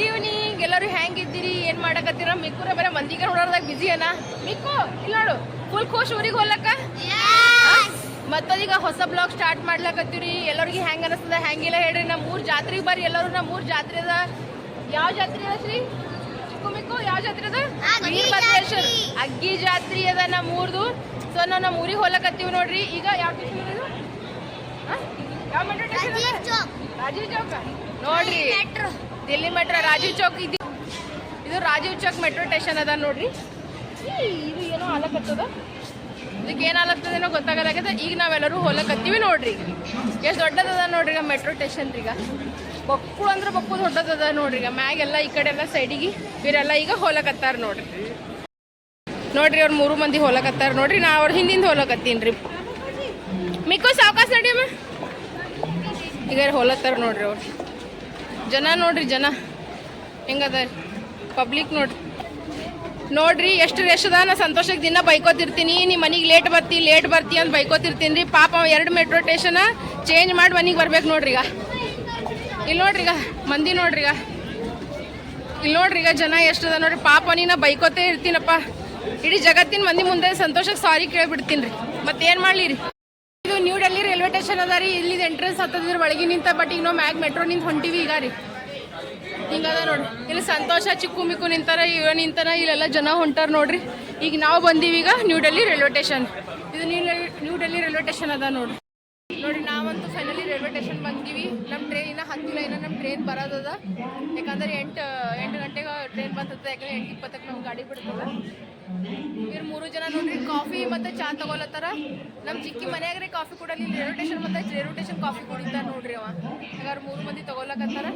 Good evening ಎಲ್ಲರೂ ಹೆಂಗಿದ್ದೀರಿ? ಏನ್ ಮಾಡಕತ್ತೀರ? ಮಿಕ್ಕೂರ ಬರ ಮಂದಿಗೆ ನೋಡೋದಾಗ ಬಿಜಿ ಅನ? ಮಿಕ್ಕು ಇಲ್ಲ ನೋಡು. ಫುಲ್ ಖುಷ್ ಊರಿಗೆ ಹೋಗ್ಲಕ್ಕ? ಮತ್ತದೀಗ ಹೊಸ ಬ್ಲಾಗ್ ಸ್ಟಾರ್ಟ್ ಮಾಡ್ಲಕತ್ತೀರಿ. ಎಲ್ಲರಿಗೆ ಹೆಂಗ್ ಅನಿಸ್ತದ ಹೆಂಗಿಲ್ಲ ಹೇಳ್ರಿ. ನಮ್ಮ ಊರ್ ಜಾತ್ರೆಗೆ ಬರ್ರಿ. ಎಲ್ಲರೂ ನಮ್ಮ ಊರ್ ಜಾತ್ರೆ ಅದ. ಯಾವ ಜಾತ್ರೆ ಅದ ಶ್ರೀ? ಚಿಕ್ಕು ಮಿಕ್ಕು ಯಾವ ಜಾತ್ರೆ ಅದ? ವೀರಭದ್ರೇಶ್ವರ. ಅಗ್ಗಿ ಜಾತ್ರೆ ಅದ ನಮ್ಮ ಊರ್ದು. ಸೊ ನಾವು ನಮ್ಮ ಊರಿಗೆ ಹೋಗ್ಲಕತ್ತೀವಿ ನೋಡ್ರಿ. ಈಗ ಯಾವ ಟೇಷನ್? ಯಾವ ಮೆಟ್ರೋ ಟೇಷನ್? ರಾಜೀವ್ ಚೌಕ್. ನೋಡ್ರಿ. ದಿಲ್ಲಿ ಮೆಟ್ರೋ ರಾಜೀವ್ ಚೌಕ್ ಇದು ಇದು ರಾಜೀವ್ ಚೌಕ್ ಮೆಟ್ರೋ ಸ್ಟೇಷನ್ ಅದ ನೋಡ್ರಿ. ಇದು ಏನೋ ಆಲಕತ್ತದ ಇದಕ್ಕೆ ಏನ್ ಆಲತ್ತದೇನೋ ಗೊತ್ತಾಗಲಾಗದ ಈಗ ನಾವೆಲ್ಲರೂ ಹೋಲಕತ್ತೀವಿ ನೋಡ್ರಿ. ಎಷ್ಟು ದೊಡ್ಡದದ ನೋಡ್ರಿ ಈಗ ಮೆಟ್ರೋ ಸ್ಟೇಷನ್ ಈಗ. ಬಕ್ಕುಳು ಅಂದ್ರೆ ಬಕ್ಕು ದೊಡ್ಡದದ ನೋಡ್ರಿ ಈಗ. ಮ್ಯಾಗೆಲ್ಲ ಈ ಕಡೆ ಎಲ್ಲ ಸೈಡಿಗೆ ಇವರೆಲ್ಲ ಈಗ ಹೊಲಕತ್ತಾರ ನೋಡ್ರಿ. ನೋಡ್ರಿ ಅವ್ರು ಮೂರು ಮಂದಿ ಹೋಲಕತ್ತಾರ ನೋಡ್ರಿ. ನಾ ಅವ್ರ ಹಿಂದಿಂದ ಹೊಲಕತ್ತೀನಿ ರೀ ಮಿಕ್ಕು ಸಾವಕಾಶ ನಡಿಯಮ್ಮ. ಈಗ ಹೊಲತ್ತಾರ ನೋಡ್ರಿ ಅವ್ರು. ಜನ ನೋಡ್ರಿ, ಜನ. ಹೆಂಗದ? ಪಬ್ಲಿಕ್ ನೋಡ್ರಿ. ನೋಡ್ರಿ ಎಷ್ಟು ರಶ್ ಅದ ನಾ ಸಂತೋಷಕ್ಕೆ ದಿನ ಬೈಕೋತಿರ್ತೀನಿ. ನಿಮ್ಮ ಮನೆಗೆ ಲೇಟ್ ಬರ್ತಿ ಲೇಟ್ ಬರ್ತಿ ಅಂತ ಬೈಕೋತಿರ್ತೀನಿ ರೀ ಪಾಪ ಎರಡು ಮೆಟ್ರೋ ಸ್ಟೇಷನ್ ಚೇಂಜ್ ಮಾಡಿ ಮನೆಗೆ ಬರ್ಬೇಕು ನೋಡ್ರಿ ಈಗ ಇಲ್ಲಿ ನೋಡ್ರಿ ಈಗ ಮಂದಿ ನೋಡ್ರಿ ಈಗ ಇಲ್ಲಿ ನೋಡ್ರಿ ಈಗ ಜನ ಎಷ್ಟದ ನೋಡ್ರಿ. ಪಾಪ ನೀನ ಬೈಕೋತೇ ಇರ್ತೀನಪ್ಪ. ಇಡೀ ಜಗತ್ತಿನ ಮಂದಿ ಮುಂದೆ ಸಂತೋಷಕ್ಕೆ ಸಾರಿ ಕೇಳಿಬಿಡ್ತೀನಿ ರೀ ಮತ್ತೇನು ಮಾಡಲಿ ರೀ ಇದು ನ್ಯೂ ಡೆಲ್ಲಿ ರೈಲ್ವೆ ಸ್ಟೇಷನ್ ಅದ ರೀ ಇಲ್ಲಿ ಎಂಟ್ರೆನ್ಸ್ ಹತ್ತದ್ರ ಒಳಗೆ ನಿಂತ ಬಟ್ ಈಗ ನಾವು ಮ್ಯಾಗ್ ಮೆಟ್ರೋ ನಿಂತ ಹೊಂಟಿವಿ ಈಗ ರೀ. ಹಿಂಗದ ನೋಡ್ರಿ. ಇಲ್ಲಿ ಸಂತೋಷ, ಚಿಕ್ಕು ಮಿಕ್ಕು ನಿಂತಾರ ಇವ ನಿಂತಾರ, ಇಲ್ಲೆಲ್ಲ ಜನ ಹೊಂಟಾರ ನೋಡ್ರಿ. ಈಗ ನಾವು ಬಂದೀವಿ ಈಗ ನ್ಯೂ ಡೆಲ್ಲಿ ರೈಲ್ವೆ ಸ್ಟೇಷನ್. ಇದು ನ್ಯೂ ಡೆಲ್ಲಿ ರೈಲ್ವೆ ಸ್ಟೇಷನ್ ಅದ ನೋಡ್ರಿ. ನೋಡ್ರಿ ನಾವಂತೂ ಫೈನಲಿ ರೈಲ್ವೆ ಸ್ಟೇಷನ್ ಬಂದೀವಿ ನಮ್ಮ ಟ್ರೈನ್ ಇನ್ನ ಹತ್ತಿಲ್ಲ, ಇನ್ನ ನಮ್ಮ ಟ್ರೈನ್ ಬರೋದದ. ಯಾಕಂದ್ರೆ ಎಂಟು ಎಂಟು ಗಂಟೆಗೆ ಟ್ರೈನ್ ಬರ್ತದೆ, ಯಾಕಂದ್ರೆ ಎಂಟು ಇಪ್ಪತ್ತಕ್ಕೆ ನಮ್ಗೆ ಗಾಡಿ ಬಿಡ್ತದ. ಇವ್ರು ಮೂರು ಜನ ನೋಡ್ರಿ ಕಾಫಿ ಮತ್ತೆ ಚಾ ತಗೊಲತ್ತಾರ ನಮ್ಮ ಚಿಕ್ಕಿ ಮನೆಯಾಗ್ರೆ ಕಾಫಿ ಕೊಡಲಿ ರೈಲ್ವೆ ಸ್ಟೇಷನ್ ಮತ್ತೆ ರೈಲ್ವೆ ಸ್ಟೇಷನ್ ಕಾಫಿ ಕುಡಿತಾರ ನೋಡ್ರಿ ಅವ. ಹಾಗಾದ್ರೆ ಮೂರು ಮಂದಿ ತಗೊಲಕತ್ತಾರ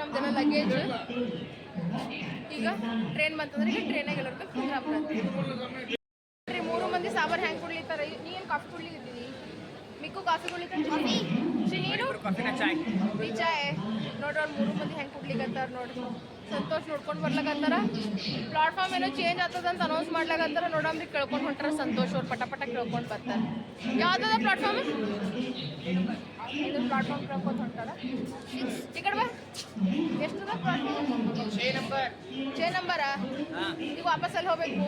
ನಮ್ದೆಲ್ಲ ಲಗೇಜ್ ಈಗ ಟ್ರೈನ್ ಬಂತಂದ್ರೆ ಈಗ ಟ್ರೈನಾಗ ಎಲ್ಲರಿಗೂ ಮೂರು ಮಂದಿ ಸಾಂಬಾರ್ ಹ್ಯಾಂಗ್ ಕುಡ್ಲಿತ್ತಾರ? ನೀನ್ ಕಾಫಿ ಕುಡ್ಲಿದ್ದೀನಿ ಮಿಕ್ಕು ಕಾಫಿ ಕುಡ್ಲಿತ್ತಾರ ನೀನು ಈ ಚಾಯ್ ನೋಡ್ರಿ ಅವ್ರು ಮೂರು ಮಂದಿ ಹೆಂಗ್ ಕುಡ್ಲಿಕತ್ತಾರ ನೋಡ್ರಿ ಸಂತೋಷ್ ನೋಡ್ಕೊಂಡ್ ಬರ್ಲಕತ್ತಾರ ಪ್ಲಾಟ್ಫಾರ್ಮ್ ಏನೋ ಚೇಂಜ್ ಆಗ್ತದ ಅಂತ ಅನೌನ್ಸ್ ಮಾಡ್ಲಾಕತ್ತಾರ ನೋಡಮ್ರಿ ಕೇಳ್ಕೊಂಡ್ ಹೊಂಟಾರ ಸಂತೋಷ್ ಅವ್ರು ಪಟ ಪಟ ಕೇಳ್ಕೊಂಡ್ ಬರ್ತಾರ ಯಾವ್ದದ ಪ್ಲಾಟ್ಫಾರ್ಮ್ ಇದು ಪ್ಲಾಟ್ಫಾರ್ಮ್ ಕೇಳ್ಕೊಂಡ್ ಹೊಂಟಾರ ಈ ಕಡೆ ಬಾ ಎಷ್ಟದ ಪ್ಲಾಟ್ಫಾರ್ಮ್ ಚೇ ನಂಬರಾ ಈಗ ವಾಪಸ್ ಅಲ್ಲಿ ಹೋಗ್ಬೇಕು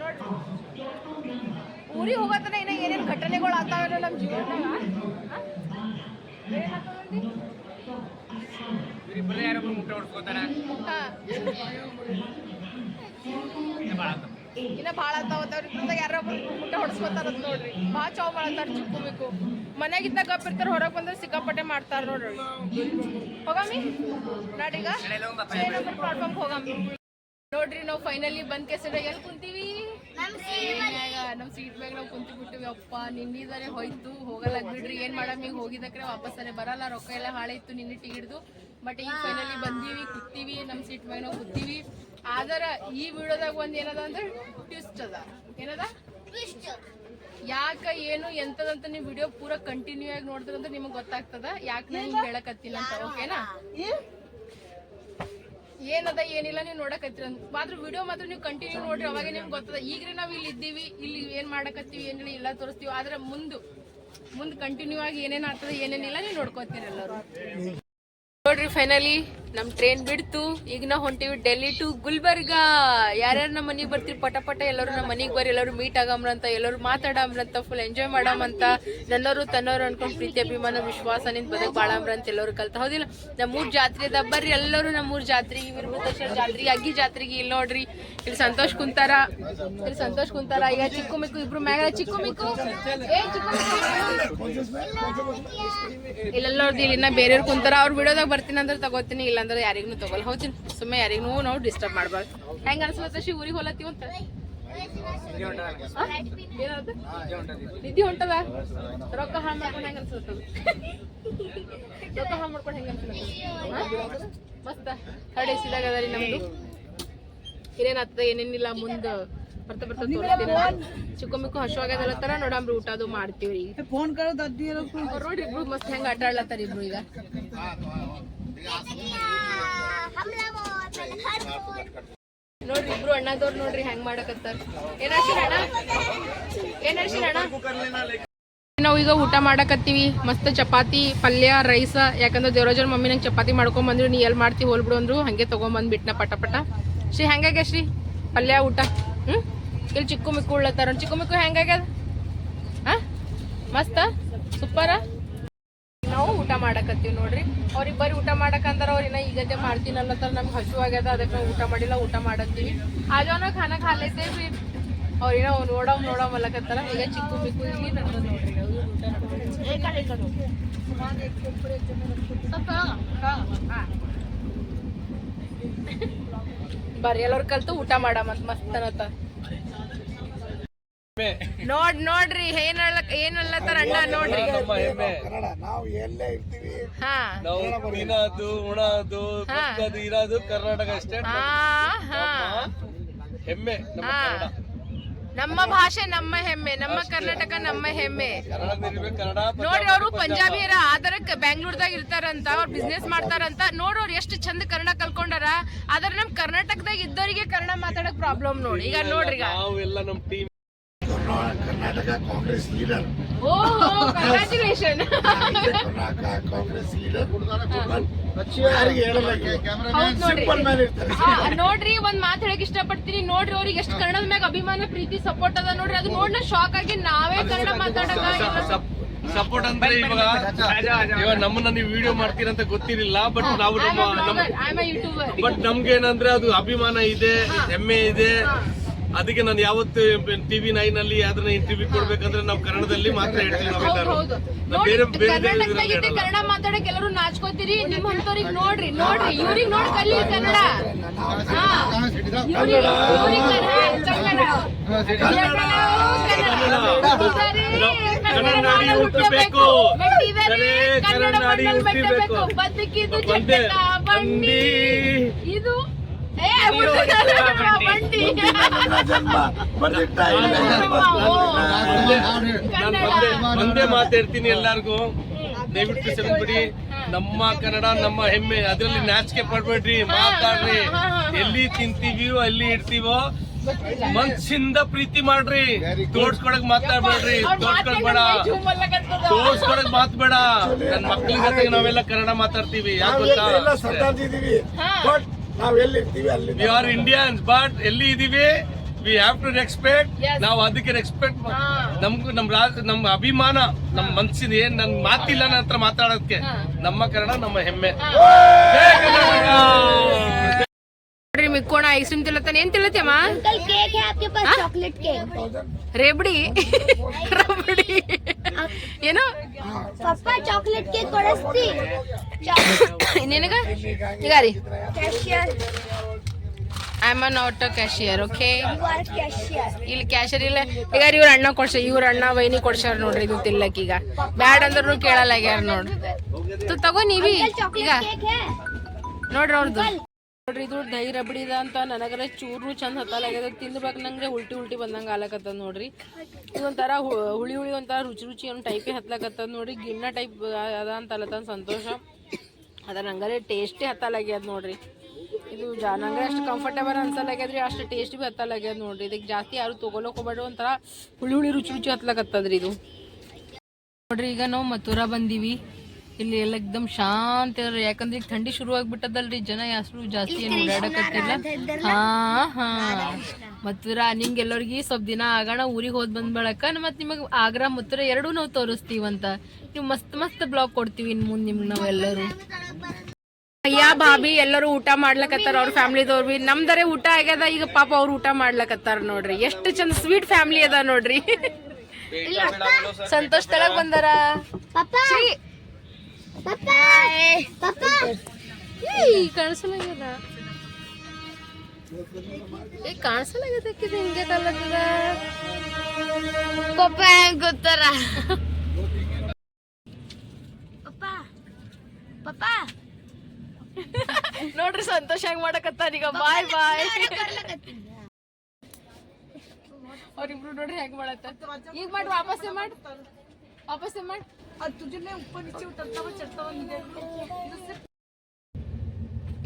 ನೋಡ್ರಿ ಊರಿಗೆ ಹೋಗತ್ತನ ಇನ್ನ ಏನೇನು ಘಟನೆಗಳು ಆಗ್ತಾವೇನೋ ನಮ್ಮ ಜೀವನದಾಗ. ಇನ್ನ ಭಾಳ ಅವ್ರಿಬ್ರದಾಗ ಯಾರೊಬ್ರು ಮುಟ್ಟ ಹೊಡ್ಸ್ಕೊತಾರ ನೋಡ್ರಿ. ಭಾಳ ಚಾವ್ ಮಾಡತ್ತಾರ ಚಿಕ್ಕಬೇಕು. ಮನೆಗಿದ್ದ ಗಪ್ ಇರ್ತಾರ ಹೊರಗೆ ಬಂದ್ರೆ ಸಿಕ್ಕಾಪಟ್ಟೆ ಮಾಡ್ತಾರ ನೋಡ್ರಿ. ಹೋಗಮ್ಮಿ? ನಾಡೀಗ? ಪ್ಲಾಟ್ಫಾರ್ಮ್ ಹೋಗಮ್ಮಿ. ನೋಡ್ರಿ ನಾವು ಫೈನಲಿ ಬಂದ್ ಕೆಸರ ಎಲ್ಲಿ ಕುಂತೀವಿ? ನಮ್ ಸೀಟ್ ಮ್ಯಾಗ ನಾವು ಕುಂತಿ ಬಿಟ್ಟಿವಿ ಅಪ್ಪ ನಿನ್ನಿದಾರೆ ಹೋಯ್ತು ಹೋಗಲ್ಲ ಬಿಡ್ರಿ ಏನ್ ಮಾಡಮ್ ಈಗ ವಾಪಸ್ ಅಲ್ಲೇ ಬರಲ್ಲ ರೊಕ್ಕ ಎಲ್ಲ ಹಾಳೆ ಇತ್ತು ನಿನ್ನೆ ಟಿಗಿಡ್ದು ಬಟ್ ಈಗ ಫೈನಲಿ ಬಂದೀವಿ ಕೂತೀವಿ ನಮ್ ಸೀಟ್ ಮ್ಯಾಗ ನಾವು ಕೂತೀವಿ. ಆದ್ರ ಈ ವಿಡಿಯೋದಾಗ ಒಂದ್ ಏನದ ಅಂದ್ರೆ ಟ್ವಿಸ್ಟ್ ಅದ. ಏನದ? ಯಾಕ ಏನು ಎಂತದಂತ ನೀವು ವಿಡಿಯೋ ಪೂರಾ ಕಂಟಿನ್ಯೂ ಆಗಿ ನೋಡಿದ್ರಂದ್ರೆ ನಿಮಗೆ ಗೊತ್ತಾಗ್ತದ? ಯಾಕೆ ನಾನು ಹಿಂಗ್ ಹೇಳಕತ್ತಿಲ್ಲ ಅಂತ ಓಕೆನಾ ಏನದ ಏನಿಲ್ಲ ನೀವು ನೋಡಕತ್ತೀರ ಮಾತ್ರ ವಿಡಿಯೋ ಮಾತ್ರ ನೀವು ಕಂಟಿನ್ಯೂ ನೋಡ್ರಿ, ಅವಾಗ ನಿಮ್ಗೆ ಗೊತ್ತದ. ಈಗ್ರೆ ನಾವು ಇಲ್ಲಿ ಇದ್ದೀವಿ, ಇಲ್ಲಿ ಏನ್ ಮಾಡಕತ್ತೀವಿ, ಏನಿಲ್ಲ ಇಲ್ಲ ತೋರಿಸ್ತೀವಿ. ಆದ್ರೆ ಮುಂದೆ, ಮುಂದ್ ಕಂಟಿನ್ಯೂ ಆಗಿ ಏನೇನ್ ಆಗ್ತದ, ಏನೇನಿಲ್ಲ, ನೀವು ನೋಡ್ಕೋತೀರಿ ಎಲ್ಲರೂ. ನೋಡ್ರಿ ಫೈನಲಿ ನಮ್ ಟ್ರೈನ್ ಬಿಡ್ತು. ಈಗ ನಾವು ಹೊಂಟಿವಿ ಡೆಲ್ಲಿ ಟು ಗುಲ್ಬರ್ಗಾ. ಯಾರ್ಯಾರು ನಮ್ಮ ಮನೆಗೆ ಬರ್ತೀರಿ, ಪಟ ಪಟ ಎಲ್ಲರೂ ನಮ್ಮ ಮನೆಗೆ ಬರ್ರಿ, ಎಲ್ಲರೂ ಮೀಟ್ ಆಗಮ್ರಂತ, ಎಲ್ಲರೂ ಮಾತಾಡಮ್ರಂತ ಫುಲ್ ಎಂಜಾಯ್ ಮಾಡಮಂತ ನನ್ನವರು ತನ್ನವರು ಅನ್ಕೊಂಡು ಪ್ರೀತಿ, ಅಭಿಮಾನ, ವಿಶ್ವಾಸ ನಿಂತ ಬದಕ್ ಬಾಳಮ್ರಂತ ಎಲ್ಲರೂ ಕಲ್ತ. ಹೌದಿಲ್ಲ? ನಮ್ಮೂರ್ ಜಾತ್ರೆ ಬರ್ರಿ, ಎಲ್ಲರೂ ನಮ್ಮೂರ್ ಜಾತ್ರೆಗೆ ವೀರಭದ್ರೇಶ್ವರ ಜಾತ್ರೆಗೆ ಅಗ್ಗಿ ಜಾತ್ರೆಗೆ ಇಲ್ಲಿ ನೋಡ್ರಿ. ಇಲ್ಲಿ ಸಂತೋಷ್ ಕುಂತಾರ. ಇಲ್ಲಿ ಸಂತೋಷ್ ಕುಂತಾರ. ಈಗ ಚಿಕ್ಕು ಮಿಕ್ಕು, ಇಬ್ರು ಮ್ಯಾಗ, ಚಿಕ್ಕು ಮಿಕ್ಕು. ಏ, ಚಿಕ್ಕು ಮಿಕ್ಕು. ಇಲ್ಲೆಲ್ಲ ನೋಡ್ರಿ ಇಲ್ಲಿನ ಬೇರೆಯವ್ರು ಕುಂತಾರ. ಅವ್ರು ಬಿಡೋದಾಗ ಬರ್ತೀನಿ ಅಂದ್ರೆ ತಗೋತೀನಿ ಇಲ್ಲ ಅಂದ್ರೆ ಯಾರಿಗೂ ತಗೊಲ್ಲ. ಹೌದಿನ ಸುಮ್ಮನೆ ಯಾರಿಗೂ ನಾವು ಡಿಸ್ಟರ್ಬ್ ಮಾಡ್ಬಾರ್ದು. ಹೆಂಗ ಅನ್ಸಲತ್ತ ಶಿ ಊರಿಗೆ ಹೋಲತ್ತೀವಿ ಅಂತ? ನಿದ್ದೆ ಹೊಂಟದ? ರೊಕ್ಕ ಹಾಳು ಮಾಡ್ಕೊಂಡು ಹೆಂಗ ಅನ್ಸಲತ್ತದ? ರೊಕ್ಕ ಹಾಳು ಮಾಡ್ಕೊಂಡು ಹೆಂಗ ಅನ್ಸಲತ್ತದ? ಮಸ್ತ. ಥರ್ಡ್ ಸಿದಾಗ ಅದ ರೀ ನಮ್ದು. ಏನೇನಾಗ್ತದ ಏನೇನಿಲ್ಲ ಮುಂದೆ ಬರ್ತಾ ಬರ್ತಾ ತೋರಿಸ್ತೀನಿ. ಚಿಕ್ಕಮಿಕ್ಕು ಹಸುವಾಗದಲ್ಲ ತರ ನೋಡಂಬ್ರಿ ಊಟ ಅದು ಮಾಡ್ತೀವ್ರಿ. ಫೋನ್ ಕರೋದು ಅದ್ದಿ ನೋಡಿ ಇಬ್ರು ಮಸ್ತ್ ಹೆಂಗ ಆಟ ಆಡ್ಲತ್ತಾರ ಇಬ್ರು ಈಗ. ನೋಡ್ರಿ, ಇಬ್ರು ಅಣ್ಣದವ್ರು ನೋಡ್ರಿ ಹೆಂಗ್ ಮಾಡಕತ್ತಾರ. ಏನ್ ಅಣ್ಣ? ಅಣ್ಣ? ನಾವು ಈಗ ಊಟ ಮಾಡಕತ್ತೀವಿ. ಮಸ್ತ್ ಚಪಾತಿ, ಪಲ್ಯ, ರೈಸ. ಯಾಕಂದ್ರೆ ದೇವರಾಜರ ಮಮ್ಮಿ ನಂಗೆ ಚಪಾತಿ ಮಾಡ್ಕೊಂಡ್ ಬಂದ್ರು. ನೀ ಎಲ್ಲಿ ಮಾಡ್ತಿ ಹೋಲ್ಬಿಡು ಅಂದ್ರು. ಹಂಗೆ ತೊಗೊಂಬಂದ್ಬಿಟ್ನ ಪಟ ಪಟ ಶ್ರೀ ಹೆಂಗಾಗ್ಯ ಶ್ರೀ ಪಲ್ಯ, ಊಟ? ಹ್ಞೂ ಇಲ್ಲಿ ಚಿಕ್ಕು ಮಿಕ್ಕು ಉಳ್ಳತ್ತಾರ ಚಿಕ್ಕು ಮಿಕ್ಕು ಹೆಂಗಾಗ್ಯದ ಹಾಂ? ಮಸ್ತ? ಸೂಪರ? ಮಾಡಕತ್ತೀವಿ ನೋಡ್ರಿ. ಅವ್ರಿಗೆ ಬರೀ ಊಟ ಮಾಡಕಂದ್ರೆ ಅವ್ರ ಇನ್ನ ಈಗದೇ ಮಾಡ್ತೀನಲ್ಲತ್ತಾರ ನಮ್ಗೆ ಹಸು ಆಗ್ಯದ ಅದಕ್ಕೆ ನಾವು ಊಟ ಮಾಡಿಲ್ಲ ಊಟ ಮಾಡತ್ತೀವಿ. ಆಜೋನ ಖಾನ ಖಾಲೈತೇವಿ ಅವ್ರ ಏನೋ ನೋಡವ್ ನೋಡವ್ ಈಗ ಚಿಕ್ಕು ಮಿಕ್ಕು ಇಲ್ಲಿ ನೋಡ್ರಿ. ಬರ್ರಿ ಎಲ್ಲರೂ ಕಲ್ತು ಊಟ ಮಾಡಮಂತ ಮಸ್ತ್ ಅನ್ನತ್ತ ನೋಡ್ ನೋಡ್ರಿ ಏನ್ ತರ ಅಣ್ಣ ನೋಡ್ರಿ. ನಮ್ಮ ಹೆಮ್ಮೆ. ಕನ್ನಡ ನಾವು ಎಲ್ಲೇ ಇರ್ತೀವಿ. ಹಾ. ನಾವು ತಿನ್ನೋದು ಉಣೋದು ಹಾ. ಬದುಕೋದು ಇರೋದು ಕರ್ನಾಟಕ ಅಷ್ಟೇ ಹಾ ಹಾ. ಹೆಮ್ಮೆ ನಮ್ಮ ಹಾ. ಕನ್ನಡ. ನಮ್ಮ ಭಾಷೆ ನಮ್ಮ ಹೆಮ್ಮೆ ನಮ್ಮ ಕರ್ನಾಟಕ ನಮ್ಮ ಹೆಮ್ಮೆ. ನೋಡ್ರಿ ಅವರು ಪಂಜಾಬಿಯರ ಆದರಕ್ಕೆ ಬ್ಯಾಂಗ್ಳೂರ್ದಾಗ ಇರ್ತಾರಂತ ಅವ್ರು ಬಿಸ್ನೆಸ್ ಮಾಡ್ತಾರಂತ ನೋಡೋರು ಅವ್ರು ಎಷ್ಟು ಚಂದ ಕನ್ನಡ ಕಲ್ಕೊಂಡಾರ ಆದ್ರೆ ನಮ್ ಕರ್ನಾಟಕದಾಗ ಇದ್ದವರಿಗೆ ಕನ್ನಡ ಮಾತಾಡಕ್ ಪ್ರಾಬ್ಲಮ್ ನೋಡಿ. ಈಗ ನೋಡ್ರಿ ಈಗ ನಾವೆಲ್ಲ team Karnataka Congress leader. Karnataka Congress leader. ಯಾರಿಗೆ ಹೇಳಲ್ಲ ಸಿಂಪಲ್ ಮ್ಯಾನ್ ಇರ್ತಾರೆ. ನೋಡ್ರಿ ಒಂದ್ ಮಾತ್ ಹೇಳಕ್ ಇಷ್ಟಪಡ್ತೀನಿ. ನೋಡ್ರಿ ಅವ್ರಿಗೆ ಎಷ್ಟು ಕನ್ನಡದ ಮ್ಯಾಗ ಅಭಿಮಾನ ಪ್ರೀತಿ ಸಪೋರ್ಟ್ ಅದ ನೋಡ್ರಿ. ಅದು ನೋಡ್ನ ಶಾಕ್ ಆಗಿ ನಾವೇ ಕನ್ನಡ ಮಾತಾಡಕ ಸಪೋರ್ಟ್ ಅಂದ್ರೆ ಇವಾಗ ಇವಾಗ ನಮ್ಮನ್ನ ನೀವು ವಿಡಿಯೋ ಮಾಡ್ತೀರಂತ ಗೊತ್ತಿರಲಿಲ್ಲ ಬಟ್ ನಾವು ನಮ್ಮ ಬಟ್ ನಮ್ಗೆ ಏನಂದ್ರೆ ಅದು ಅಭಿಮಾನ ಇದೆ ಹೆಮ್ಮೆ ಇದೆ. ಅದಕ್ಕೆ ನಾನು ಯಾವತ್ತು ಟಿವಿ ನೈನ್ ಅಲ್ಲಿ ಯಾವ್ದನ್ನ ಇಂಟರ್ವ್ಯೂ ಕೊಡ್ಬೇಕಂದ್ರೆ ನಾವು ಕನ್ನಡದಲ್ಲಿ ಮಾತ್ರ ಹೇಳ್ತೀವಿ ನಾವು ಬೇರೆ ಬೇರೆ. ಕನ್ನಡ ಮಾತಾಡಕ್ ಎಲ್ಲರೂ ನಾಚ್ಕೋತೀರಿ ನಿಮ್ ಅಂತವ್ರಿಗೆ ನೋಡ್ರಿ ನೋಡ್ರಿ ಇವ್ರಿಗೆ ನೋಡಿ ಕಲಿ ಕನ್ನಡ. ಕನ್ನಡ, ಹುಟ್ಟಬೇಕು. ಕನ್ನಡ ಹುಟ್ಟಬೇಕು. ಮೆಟ್ಟಬೇಕು. ಬದುಕಿದ್ದು ಬಂದೆ ಬಂಡಿ ಇದು ಒಂದೇ- ಮಾತಾಡ್ತೀನಿ ಎಲ್ಲಾರ್ಗು. ದಯವಿಟ್ಟು ಬಿಡಿ ನಮ್ಮ ಕನ್ನಡ ನಮ್ಮ ಹೆಮ್ಮೆ. ಅದರಲ್ಲಿ ನಾಚಿಕೆ ಪಡ್ಬೇಡ್ರಿ ಮಾತಾಡ್ರಿ. ಎಲ್ಲಿ ತಿಂತೀವಿಯೋ ಅಲ್ಲಿ ಇಡ್ತೀವೋ ಮನ್ಸಿಂದ ಪ್ರೀತಿ ಮಾಡ್ರಿ. ತೋಡ್ಸ್ಕೊಳಕ್ ಮಾತಾಡ್ಬೇಡ್ರಿ. ತೋರ್ಸ್ಕೊಳಕ್ ತೋಡ್ಸ್ಕೊಳಕ್ ಬೇಡ. ತೋರ್ಸ್ಕೊಳಕ್ ಮಾತ್ ಬೇಡ. ನನ್ ಮಕ್ಳ ಜೊತೆಗೆ ನಾವೆಲ್ಲ ಕನ್ನಡ ಮಾತಾಡ್ತೀವಿ. ಯಾಕೆ ಗೊತ್ತಾ? ಎಲ್ಲಿರ್ತೀವಿ ಅಲ್ಲಿ? ವಿ ಆರ್ ಇಂಡಿಯನ್ಸ್ ಬಟ್ ಎಲ್ಲಿ ಇದೀವಿ? We have to respect. ನಾವು ಅದಕ್ಕೆ ರೆಸ್ಪೆಕ್ಟ್. ನಮ್ಗೂ ನಮ್ ರಾಜ ನಮ್ಮ ಅಭಿಮಾನ ನಮ್ ಮನ್ಸಿನ ಏನ್ ನನ್ ಮಾತಿಲ್ಲ ನನ್ನ ಹತ್ರ ಮಾತಾಡೋದಕ್ಕೆ ನಮ್ಮ ಕನ್ನಡ ನಮ್ಮ ಹೆಮ್ಮೆ. ಹಾ. ಜೈ ಕರ್ನಾಟಕ! ನೋಡ್ರಿ ಮಿಕ್ಕೋಣ ಐಸ್ ಕ್ರೀಮ್ ತಿಲ್ಲತ್ತಾನ ಏನ್ ತಿಲ್ಲತ್ತಮ್ಮ अंकल केक है आपके पास चॉकलेट केक ರೇಬಡಿ ರಬಡಿ ಏನು पापा चॉकलेट केक ಕೊಡಿಸ್ತಿ ನಿನಗ ಈಗ ರೀ cashier I am not a cashier okay you are cashier ಇಲ್ಲಿ ಕ್ಯಾಶಿಯರ್ ಇಲ್ಲ ಈಗ ರೀ ಇವ್ರ ಅಣ್ಣ ಕೊಡ್ಸ ಇವ್ರ ಅಣ್ಣ ವೈನಿ ಕೊಡ್ಸ್ಯಾರ ನೋಡ್ರಿ ಇದು ತಿಲ್ಲಕ್ ಈಗ ಬ್ಯಾಡ್ ಅಂದ್ರೂ ಕೇಳಲ್ಲ ಆಗ್ಯಾರ ನೋಡ್ರಿ ತು ತಗೋ ನೀವಿ ಈಗ चॉकलेट केक है ನೋಡ್ರಿ ಅವ್ರದ್ದು ನೋಡ್ರಿ ಇದು ದಹಿ ಬಿಡಿದ ಅಂತ ನನಗರ ಚೂರು ಚಂದ ಹತ್ತಲಾಗ್ಯದ ತಿನ್ಬೇಕು ನಂಗೆ ಉಲ್ಟಿ ಉಲ್ಟಿ ಬಂದಂಗೆ ಆಲಕತ್ತದ ನೋಡ್ರಿ. ಇದೊಂಥರ ಹುಳಿ ಹುಳಿ ಒಂಥರ ರುಚಿ ರುಚಿ ಒಂದು ಟೈಪೇ ಹತ್ಲಕತ್ತದ ನೋಡ್ರಿ. ಗಿಣ್ಣ ಟೈಪ್ ಅದ ಅಂತ ಅಲ್ಲತ್ತ ಸಂತೋಷ. ಅದ ನಂಗರೆ ಟೇಸ್ಟೇ ಹತ್ತಲಾಗ್ಯದ ನೋಡ್ರಿ. ಇದು ಜಾ ನಂಗೆ ಅಷ್ಟು ಕಂಫರ್ಟೇಬಲ್ ಅನ್ಸಲಾಗ್ಯದ್ರಿ, ಅಷ್ಟು ಟೇಸ್ಟ್ ಭೀ ಹತ್ತಲಾಗ್ಯದ ನೋಡ್ರಿ. ಇದಕ್ಕೆ ಜಾಸ್ತಿ ಯಾರು ತೊಗೊಳಕ್ ಹೋಗ್ಬೇಡ್ರಿ ಒಂಥರ ಹುಳಿ ಹುಳಿ ರುಚಿ ರುಚಿ ಹತ್ಲಕತ್ತದ್ರಿ ಇದು. ನೋಡ್ರಿ, ಈಗ ನಾವು ಮಥುರಾ ಬಂದೀವಿ. ಇಲ್ಲಿ ಎಲ್ಲ ಎಕ್ದಮ್ ಶಾಂತ ಇರ್ರಿ ಯಾಕಂದ್ರೆ ಈಗ ಥಂಡಿ ಶುರು ಆಗ್ಬಿಟ್ಟದಲ್ರಿ ಜನ ಯಾರು ಜಾಸ್ತಿ ಏನು ಓಡಾಡಕತ್ತಿಲ್ಲ. ಹಾ ಹಾ. ಮಥುರಾ ನಿಮ್ಗೆ ಎಲ್ಲರಿಗೆ ಸ್ವಲ್ಪ ದಿನ ಆಗೋಣ ಊರಿಗೆ ಹೋದ್ ಬಂದ್ ಬಳಕ ಮತ್ತೆ ನಿಮಗೆ ಆಗ್ರಾ ಮಥುರಾ ಎರಡೂ ನಾವು ತೋರಿಸ್ತೀವಂತ. ನೀವು ಮಸ್ತ್ ಮಸ್ತ್ ಬ್ಲಾಗ್ ಕೊಡ್ತೀವಿ ಇನ್ ಮುಂದೆ ನಿಮ್ಗೆ ನಾವೆಲ್ಲರೂ. ಅಯ್ಯ ಬಾಬಿ ಎಲ್ಲರೂ ಊಟ ಮಾಡ್ಲಕತ್ತಾರ ಅವ್ರ ಫ್ಯಾಮಿಲಿದವ್ರು ಬಿ. ನಮ್ದರೆ ಊಟ ಆಗ್ಯದ ಈಗ ಪಾಪ ಅವ್ರು ಊಟ ಮಾಡ್ಲಕತ್ತಾರ ನೋಡ್ರಿ. ಎಷ್ಟು ಚಂದ ಸ್ವೀಟ್ ಫ್ಯಾಮಿಲಿ ಅದ ನೋಡ್ರಿ. ಸಂತೋಷ್ ತಳಗ್ ಬಂದಾರ. ಪಾಪಾ ಶ್ರೀ ಪಾಪಾ ಪಾಪಾ ಏಯ್ ಕಾಣಿಸಲಾಗ್ಯದ ಏ ಕಾಣಿಸಲಾಗ್ಯದ ಇದು ಹಿಂಗೆ ತಲ್ಲತ್ತದ ಪಾಪ ಗೊತ್ತಾರ ಪಾಪಾ ಪಾಪಾ ನೋಡ್ರಿ ಸಂತೋಷ ಹೆಂಗ್ ಮಾಡಕತ್ತಾರ ಈಗ. ಬಾಯ್ ಬಾಯ್ ಅವ್ರಿಬ್ರು ನೋಡ್ರಿ ಹೆಂಗ್ ಮಾಡತ್ತ. ಈಗ ಮಾಡಿ ವಾಪಸ್ಸೇ ಮಾಡ್. ವಾಪಸ್ಸೇ ಮಾಡ್.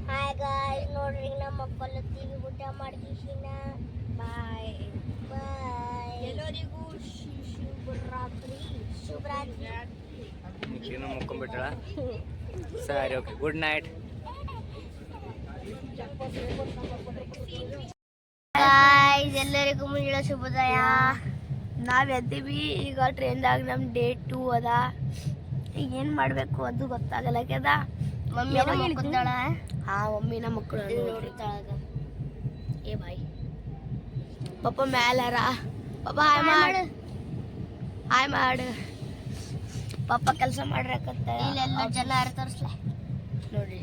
ಹಾಯ್ ಗಾಯ್ಸ್ ನೋಡ್ರಿ ನಮ್ಮ ಮಕ್ಕಳು ಟಿವಿ ಊಟ ಮಾಡ್ತೀನ ಬಾಯ್ ಬಾಯ್ ಎಲ್ಲರಿಗೂ ಶುಭರಾತ್ರಿ. ಶುಭರಾತ್ರಿ. ನೀನು ಮುಕ್ಕೊಂಬಿಟ್ರ ಸರಿ ಓಕೆ ಗುಡ್ ನೈಟ್ ಗಾಯ್ಸ್ ಎಲ್ಲರಿಗೂ ಮುಂಜಾನೆ ಶುಭೋದಯ. ನಾವು ಎದ್ದೀವಿ ಈಗ ಟ್ರೈನ್ದಾಗ ನಮ್ಮ ಡೇ ಟೂ ಅದ. ಈಗ ಏನು ಮಾಡಬೇಕು ಅದು ಮಮ್ಮಿ ಹಾ ಮಮ್ಮಿ ನಮ್ಮ ಮಕ್ಕಳು ಏ ಬಾಯ್. ಪಪ್ಪ ಮ್ಯಾಲಾರ. ಪಪ್ಪ ಹಾಯ್ ಮಾಡು. ಹಾಯ್ ಮಾಡು. ಪಪ್ಪ ಕೆಲಸ ಮಾಡ್ರಕತ್ತ. ಇಲ್ಲೆಲ್ಲ ಜನ ತೋರಿಸ್ಲ ನೋಡ್ರಿ.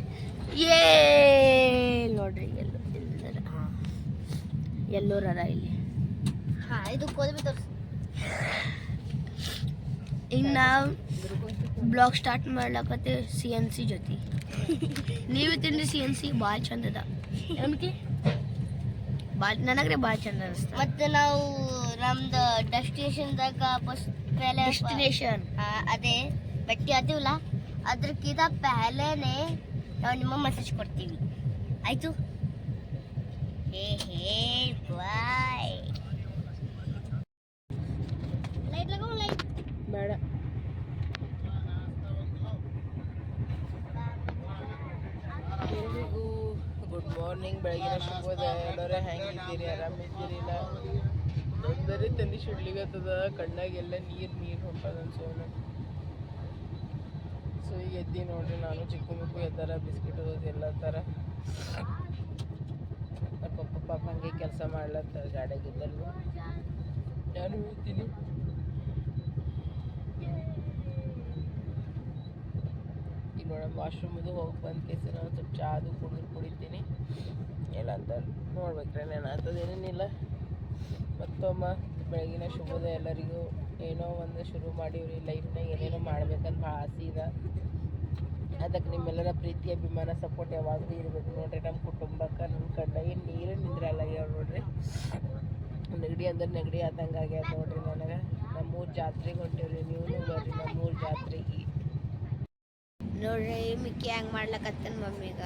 ಏ ನೋಡ್ರಿ ಎಲ್ಲೋ ಎಲ್ಲರ ಹಾ. ಅದ ಇಲ್ಲಿ. ಹಾಂ ಇದು ಕೋದ್ಬಿ ತೋರಿಸ್. ಈಗ ನಾವು ಬ್ಲಾಗ್ ಸ್ಟಾರ್ಟ್ ಮಾಡ್ಲಕತ್ತೆ ಸಿ ಎನ್ ಸಿ ಜೊತೆ. ನೀವು ತಿಂದ್ರೆ ಸಿ ಎನ್ ಸಿ ಭಾಳ ಚಂದ ಅದ. ನಮಗೆ ಭಾಳ ನನಗ್ರೆ ಭಾಳ ಚಂದ ಅನಿಸ್ತ ಮತ್ತೆ ನಾವು ನಮ್ದು ಡೆಸ್ಟಿನೇಷನ್ದಾಗ ಡೆಸ್ಟಿನೇಷನ್ ಅದೇ ಬಟ್ಟಿ ಅದಿವಲ್ಲ ಅದ್ರಕ್ಕಿಂತ ಪೆಹಲೆನೆ ನಾವು ನಿಮ್ಮ ಮೆಸೇಜ್ ಕೊಡ್ತೀವಿ. ಆಯ್ತು? ಹೇ ಹೇ ಬಾಯ್ ಲೈಟ್ ಲಗೋ ಲೈಟ್ ಬೇಡ. ಎಲ್ರಿಗೂ ಗುಡ್ ಮಾರ್ನಿಂಗ್ ಬೆಳಗಿನ ಶುಭೋದಯ ಎಲ್ಲರೂ ಹೆಂಗಿದ್ದೀರಿ? ಆರಾಮಿದ್ದೀರಿಲ್ಲ ಒಂದರಿ ತಂದಿ ಸುಡ್ಲಿಗತ್ತದ ಕಣ್ಣಾಗೆಲ್ಲ ನೀರು ನೀರು ಹೊಂಟದ ಅನ್ಸೋನು ಸೊ, ಈಗ ಎದ್ದಿ ನೋಡ್ರಿ. ನಾನು ಚಿಕ್ಕ ಮಕ್ಕು ಎದ್ದಾರ, ಬಿಸ್ಕಿಟ್ ಅದು ಎಲ್ಲ ಥರ ಪಪ್ಪ ಪಾಪ ಹಂಗೆ ಕೆಲಸ ಮಾಡ್ಲತ್ತಾರ ಗಾಡಿಯಾಗಿದ್ದಲ್ವ ನಾನು ಹೋಗ್ತೀನಿ. ಈಗ ವಾಶ್ರೂಮ್ದು ಹೋಗಿ ಬಂದ ಕೇಸ ನಾನು ಸ್ವಲ್ಪ ಚಾ ಅದು ಕುಡಿದು ಕುಡಿತೀನಿ. ಇಲ್ಲ ಅಂತ ನೋಡ್ಬೇಕ್ರೆ ನಾನು ಅಂಥದ್ದೇನೇನಿಲ್ಲ ಮತ್ತೊಮ್ಮ ಬೆಳಗಿನ ಶುಭೋದಯ ಎಲ್ಲರಿಗೂ. ಏನೋ ಒಂದು ಶುರು ಮಾಡೀವ್ರಿ ಲೈಫ್ನಾಗ ಏನೇನೋ ಮಾಡ್ಬೇಕಂತ ಭಾಳ ಆಸೆ ಇದೆ. ಅದಕ್ಕೆ ನಿಮ್ಮೆಲ್ಲರ ಪ್ರೀತಿ, ಅಭಿಮಾನ, ಸಪೋರ್ಟ್ ಯಾವಾಗಲೂ ಇರಬೇಕು. ನೋಡ್ರಿ, ನಮ್ಮ ಕುಟುಂಬಕ್ಕೆ ನನ್ನ ಕಣ್ಣಾಗಿ ನೀರು ನಿಂದ್ರಲ್ಲ ನೋಡ್ರಿ. ನೆಗಡಿ ಅಂದ್ರೆ ನೆಗಡಿ ಆದಂಗೆ ಆಗ್ಯಾದ ನೋಡ್ರಿ ನನಗೆ. ನಮ್ಮೂರು ಜಾತ್ರೆಗೆ ಹೊಂಟೀವ್ರಿ ನೀವು ಬರ್ರಿ ನಮ್ಮೂರು ಜಾತ್ರೆಗೆ. ನೋಡ್ರಿ ಮಿಕ್ಕಿ ಹೆಂಗ್ ಮಾಡ್ಲಕತ್ತನ ಮಮ್ಮಿಗ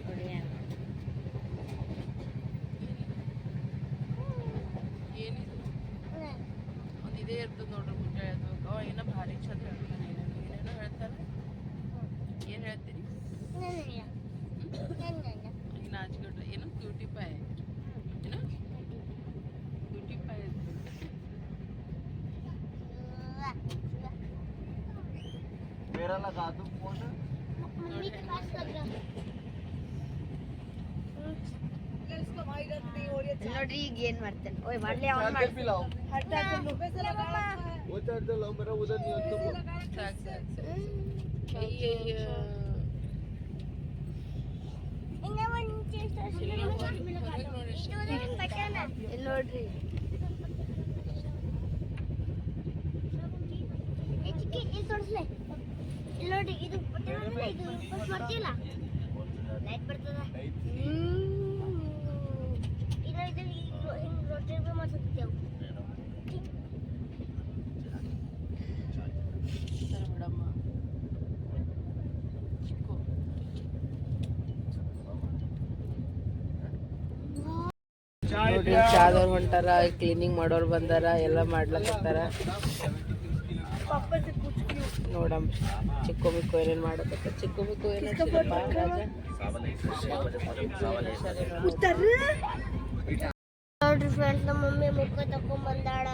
ನೋಡಿ ಹೆಂಗ್ ಒಂದು ಇದೇ ಇರ್ತದೆ ನೋಡ್ರಿ ಮುಂಜಾನೆ ಎದ್ಬೇಕು ಅವ ಏನೋ ಭಾರಿ ಚಂದ ಹೇಳ್ತಾನೆ. ಏನೇನೋ ಹೇಳ್ತಾರೆ ಏನು ಹೇಳ್ತೀರಿ? ನೋಡ್ರಿ ಈಗ ಏನ್ ಮಾಡ್ತೇನೆ? ಓಯ್ ಮಾಡ್ಲಿ ಅವ್ನ್ ಮಾಡ್ತಾನೆ. ಸಾಕು ಸಾಕು ಅಯ್ಯಯ್ಯ ಇಲ್ಲಿ ನೋಡ್ರಿ ಇಲ್ಲಿ ತೋರಿಸ್ಲೆ ಇಲ್ಲಿ ನೋಡಿ ಇದು ಬಟ್ಟೆ ಇದು ಫಸ್ಟ್ ಬರ್ತಿಲ್ಲ ಲೈಟ್ ಬರ್ತದ ಇದು ಇದು ಹಿಂಗೆ ರೊಟೇಟ್ ಮಾಡ್ಸುತ್ತೇವೆ ಸರಿ ಬಿಡಮ್ಮ ಚಿಕ್ಕು ನೋಡ್ರಿ ಚಾದವ್ರು ಹೊಂಟಾರ ಕ್ಲೀನಿಂಗ್ ಮಾಡೋರು ಬಂದಾರ ಎಲ್ಲ ಮಾಡ್ಲಕತ್ತಾರ ನೋಡಮ್ಮ ಚಿಕ್ಕು ಮಿಕ್ಕು ಏನೇನ್ ಮಾಡಬೇಕು ಚಿಕ್ಕು ಮಿಕ್ಕು ಏನೇನು ನೋಡ್ರಿ ಫ್ರೆಂಡ್ಸ್ ನಮ್ಮ ಮಮ್ಮಿ ಮುಖ ತಕೊಂಡ್ ಬಂದಾಳ.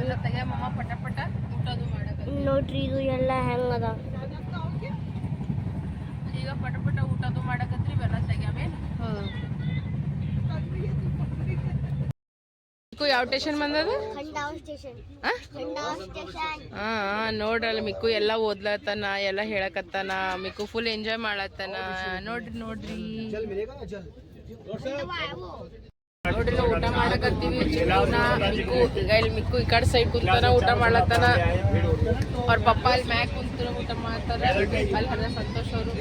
ಎಲ್ಲ ತೆಗಿಯಮ್ಮ ಪಟ ಪಟ ಊಟದು ಮಾಡಕ ನೋಡ್ರಿ ಇದು ಎಲ್ಲ ಹೆಂಗದ ಈಗ ಪಟ ಪಟ ಊಟದು ಮಾಡಕತ್ರಿ ಇವೆಲ್ಲ ತೆಗ್ಯಾಮೇನ್ ಯಾವ ಸ್ಟೇಷನ್ ಬಂದದ? ನೋಡ್ರಲ್ಲ ಮಿಕ್ಕು ಎಲ್ಲ ಓದ್ಲತ್ತಾನ ಎಲ್ಲ ಹೇಳಕತ್ತಾನ ಮಿಕ್ಕು ಫುಲ್ ಎಂಜಾಯ್ ಮಾಡತ್ತಾನ. ನೋಡ್ರಿ ನೋಡ್ರಿ. ಊಟ ಮಾಡಕತ್ತೀವಿ ಮಿಕ್ಕು, ಈಗ ಮಿಕ್ಕು ಈ ಕಡೆ ಸೈಡ್ ಕುಂತಾನ ಊಟ ಮಾಡ್ಲತ್ತಾನ ಅವ್ರ ಪಪ್ಪ ಅಲ್ಲಿ ಮ್ಯಾಗ್ ಕುಂತ ಊಟ ಮಾಡ್ತಾರ. ಅಲ್ಲಿ ಹರ ಸಂತೋಷ್ ಅವರು.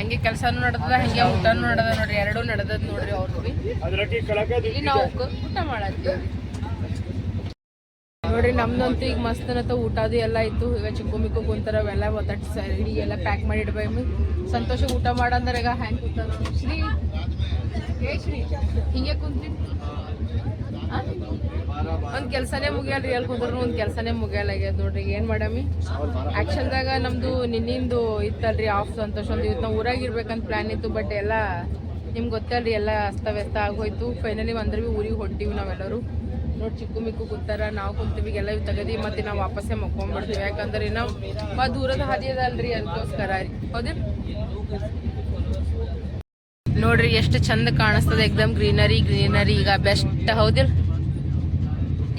ಹಂಗೆ ಕೆಲಸನೂ ನಡ್ದದ, ಹಂಗೆ ಊಟನೂ ನಡ್ದದ ನೋಡ್ರಿ, ಎರಡೂ ನಡ್ದದ ನೋಡ್ರಿ ಅವ್ರದ್ದು ಇಲ್ಲಿ ನಾವು ಊಟ ಮಾಡತ್ತೀವಿ. ನೋಡ್ರಿ, ನಮ್ದಂತೂ ಈಗ ಮಸ್ತ್ ಅನ್ನತ್ತ ಊಟ ಅದು ಎಲ್ಲ ಇತ್ತು. ಈಗ ಚಿಕ್ಕು ಮಿಕ್ಕು ಕುಂತಾರ, ಅವೆಲ್ಲ ಒತ್ತಟ್ಟು ಸರಿ ಎಲ್ಲ ಪ್ಯಾಕ್ ಮಾಡಿ ಇಡ್ಬೇಕು. ಸಂತೋಷ ಊಟ ಮಾಡಂದ್ರೆ ಈಗ ಹ್ಯಾಂಗ್ ಕೂತಾರ ಶ್ರೀ ಹಿಂಗೆ ಕುಂತ್ರಿ ಒಂದು ಕೆಲ್ಸನೇ ಮುಗಿಯಲ್ರಿ ಎಲ್ಲಿ ಕುಂದ್ರು ಕೆಲಸನೇ ಕೆಲ್ಸನೇ ಮುಗಿಯಲಾಗ್ಯದ ನೋಡ್ರಿ. ಏನು ಮಾಡಮಿ? ಆ್ಯಕ್ಚುಲ್ದಾಗ ನಮ್ದು ನಿನ್ನಿಂದು ಇತ್ತಲ್ರಿ, ಆಫ್ ಸಂತೋಷ ಒಂದು ಇವತ್ತು ನಾವು ಊರಾಗ ಇರ್ಬೇಕಂತ ಪ್ಲಾನ್ ಇತ್ತು ಬಟ್ ಎಲ್ಲ ನಿಮ್ಗೆ ಗೊತ್ತಲ್ರಿ, ಎಲ್ಲ ಅಸ್ತವ್ಯಸ್ತ ಆಗೋಯ್ತು. ಫೈನಲಿ ಅಂದ್ರೆ ಭೀ ಊರಿಗೆ ಹೊಂಟೀವಿ ನಾವೆಲ್ಲರೂ. ನೋಡಿ ಚಿಕ್ಕು ಮಿಕ್ಕು ಕೂತಾರ, ನಾವು ಕುಂತೀವಿ ಎಲ್ಲ ಇವ್ ತೆಗದಿ, ಮತ್ತೆ ನಾವು ವಾಪಸ್ಸೇ ಮಕ್ಕೊಂಡ್ಬಿಡ್ತೀವಿ ಯಾಕಂದ್ರೆ ನಾವು ದೂರದ ಹಾದಿ ಅದಲ್ರಿ ಅದಕ್ಕೋಸ್ಕರ ರೀ ಹೌದಿಲ್ಲ ನೋಡ್ರಿ ಎಷ್ಟು ಚಂದ ಕಾಣಿಸ್ತದೆ, ಎಕ್ದಮ್ ಗ್ರೀನರಿ ಗ್ರೀನರಿ, ಈಗ ಬೆಸ್ಟ್. ಹೌದಿಲ್ಲ